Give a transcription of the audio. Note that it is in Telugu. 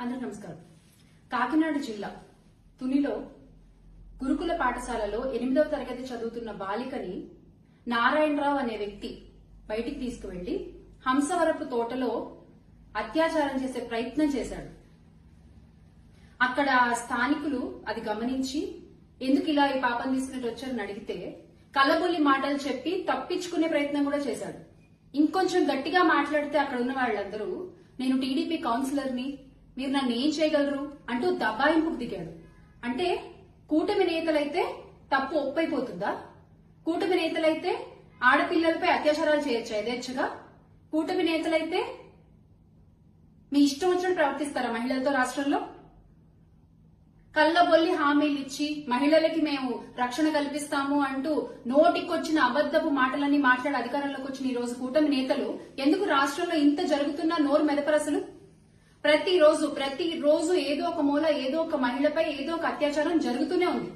అందరికి నమస్కారం. కాకినాడ జిల్లా తునిలో గురుకుల పాఠశాలలో ఎనిమిదవ తరగతి చదువుతున్న బాలికని నారాయణరావు అనే వ్యక్తి బయటికి తీసుకువెళ్ళి హంసవరపు తోటలో అత్యాచారం చేసే ప్రయత్నం చేశాడు. అక్కడ స్థానికులు అది గమనించి ఎందుకు ఇలా ఈ పాపం తీసుకుని వచ్చారని అడిగితే కళ్ళబొల్లి మాటలు చెప్పి తప్పించుకునే ప్రయత్నం కూడా చేశాడు. ఇంకొంచెం గట్టిగా మాట్లాడితే అక్కడ ఉన్న వాళ్ళందరూ నేను టీడీపీ కౌన్సిలర్ని మీరు నన్ను ఏం చేయగలరు? అంటూ దబాయింపుకు దిగాడు. అంటే కూటమి నేతలైతే తప్పు ఒప్పైపోతుందా? కూటమి నేతలైతే ఆడపిల్లలపై అత్యాచారాలు చేయొచ్చా యథేచ్ఛగా? కూటమి నేతలైతే మీ ఇష్టం వచ్చినట్టు ప్రవర్తిస్తారా మహిళలతో రాష్ట్రంలో? కళ్ళబొల్లి హామీలు ఇచ్చి మహిళలకి మేము రక్షణ కల్పిస్తాము అంటూ నోటికొచ్చిన అబద్దపు మాటలన్నీ మాట్లాడి అధికారంలోకి వచ్చిన ఈ రోజు కూటమి నేతలు ఎందుకు రాష్ట్రంలో ఇంత జరుగుతున్న నోరు మెదపరసలు? ప్రతి రోజు ప్రతి రోజు ఏదో ఒక మూల ఏదో ఒక మహిళపై ఏదో ఒక అత్యాచారం జరుగుతూనే ఉంది.